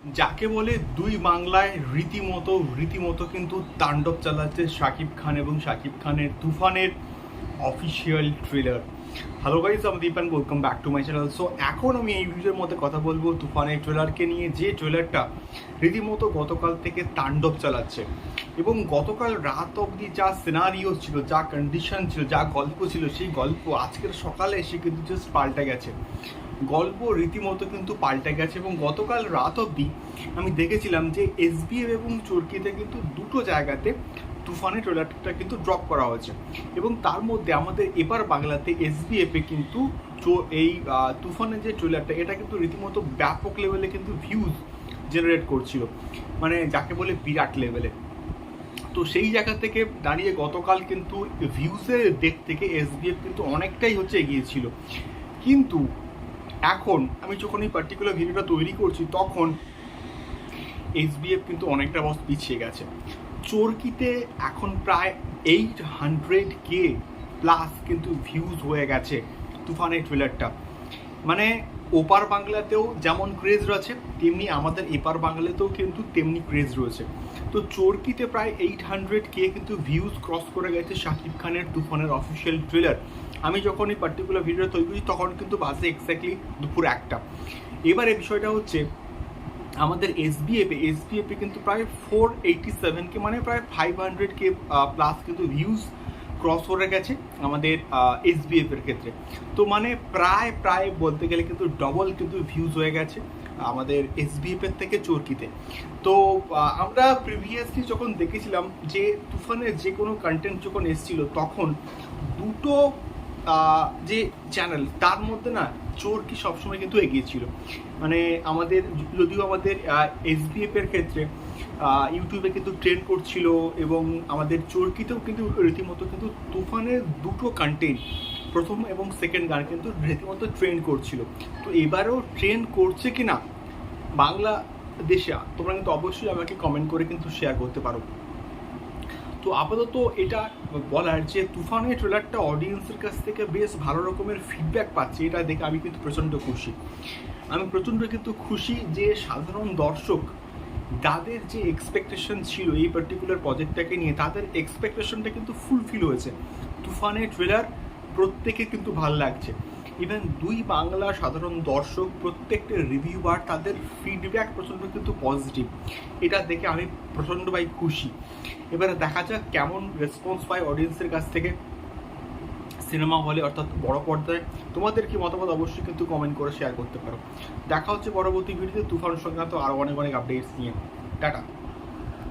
যাকে বলে দুই বাংলায় রীতিমতো রীতিমতো কিন্তু তাণ্ডব চালাচ্ছে শাকিব খান এবং শাকিব খানের তুফানের অফিসিয়াল ট্রেলার হ্যালো গাইজ আমি Dipan welcome back to my channel so এখন আমি এই ভিডিওর মধ্যে কথা বলব তুফানের ট্রেলারকে নিয়ে। যে ট্রেলারটা রীতিমতো গতকাল থেকে তাণ্ডব চালাচ্ছে এবং গতকাল রাত অবধি যা সিনারিও ছিল, যা কন্ডিশন ছিল, যা গল্প ছিল, সেই গল্প আজকের সকালে এসে কিন্তু জাস্ট পাল্টে গেছে। গল্প রীতিমতো কিন্তু পাল্টে গেছে এবং গতকাল রাত অবধি আমি দেখেছিলাম যে এসবিএফ এবং চরকিতে কিন্তু দুটো জায়গাতে তুফানের ট্রেলারটা কিন্তু ড্রপ করা হয়েছে। এবং তার মধ্যে আমাদের এবার বাংলাতে এসবিএফে কিন্তু এই তুফানের যে ট্রেলারটা, এটা কিন্তু রীতিমতো ব্যাপক লেভেলে কিন্তু ভিউজ জেনারেট করছিল। মানে যাকে বলে বিরাট লেভেলে তো সেই জায়গা থেকে দাঁড়িয়ে গতকাল কিন্তু ভিউজের দিক থেকে এসবিএফ কিন্তু অনেকটাই হচ্ছে এগিয়েছিল কিন্তু এখন আমি যখন এই পার্টিকুলার ভিডিওটা তৈরি করছি, তখন এসবিএফ কিন্তু অনেকটা বস পিছিয়ে গেছে। চরকিতে এখন প্রায় এইট হান্ড্রেড কে প্লাস কিন্তু ভিউজ হয়ে গেছে তুফানের ট্রেলারটা মানে ওপার বাংলাতেও যেমন ক্রেজ রয়েছে, তেমনি আমাদের এপার বাংলাতেও কিন্তু তেমনি ক্রেজ রয়েছে। তো চরকিতে প্রায় এইট হান্ড্রেড কে কিন্তু ভিউজ ক্রস করে গেছে শাকিব খানের তুফানের অফিসিয়াল ট্রেলার আমি যখন এই পার্টিকুলার ভিডিও তৈরি করছি তখন কিন্তু বাজে এক্স্যাক্টলি দুপুর একটা। এবারে বিষয়টা হচ্ছে আমাদের এসবিএফে এসবিএফে কিন্তু প্রায় ফোর এইটি সেভেনকে মানে প্রায় ফাইভ হান্ড্রেড কে প্লাস কিন্তু ভিউজ ক্রস করে গেছে আমাদের এসবিএফ এর ক্ষেত্রে। তো মানে প্রায় প্রায় বলতে গেলে কিন্তু ডবল কিন্তু ভিউজ হয়ে গেছে আমাদের এসবিএফ এর থেকে চরকিতে। তো আমরা প্রিভিয়াসলি যখন দেখেছিলাম যে তুফানের যে কোনো কন্টেন্ট যখন এসছিল, তখন দুটো যে চ্যানেল তার মধ্যে না চোরকি সবসময় কিন্তু এগিয়েছিল মানে আমাদের, যদিও আমাদের এসবিএফ এর ক্ষেত্রে ইউটিউবে কিন্তু ট্রেন্ড করছিল এবং আমাদের চোরকিতেও কিন্তু রীতিমতো কিন্তু তুফানের দুটো কন্টেন্ট প্রথম এবং সেকেন্ড গান কিন্তু রীতিমতো ট্রেন্ড করছিল। তো এবারেও ট্রেন্ড করছে কি না? বাংলা দেশে তোমরা কিন্তু অবশ্যই আমাকে কমেন্ট করে কিন্তু শেয়ার করতে পারো। তো আপাতত এটা বলার যে তুফানের ট্রেলারটা অডিয়েন্সের কাছ থেকে বেশ ভালো রকমের ফিডব্যাক পাচ্ছে, এটা দেখে আমি কিন্তু প্রচণ্ড খুশি। আমি প্রচণ্ড কিন্তু খুশি যে সাধারণ দর্শক তাদের যে এক্সপেকটেশন ছিল এই পার্টিকুলার প্রজেক্টটাকে নিয়ে, তাদের এক্সপেকটেশনটা কিন্তু ফুলফিল হয়েছে। তুফানের ট্রেলার প্রত্যেকে কিন্তু ভালো লাগছে। ইভেন দুই বাংলা সাধারণ দর্শক প্রত্যেকটা রিভিউয়ার তাদের ফিডব্যাক প্রচণ্ড কিন্তু পজিটিভ এটা দেখে আমি প্রচণ্ড ভাই খুশি। এবারে দেখা যাক কেমন রেসপন্স পায় অডিয়েন্সের কাছ থেকে সিনেমা হলে অর্থাৎ বড় পর্দায়। তোমাদের কি মতামত? অবশ্যই কিন্তু কমেন্ট করে শেয়ার করতে পারো। দেখা হচ্ছে পরবর্তী ভিডিওতে তুফান সংক্রান্ত আরও অনেক অনেক আপডেটস নিয়ে। টাটা।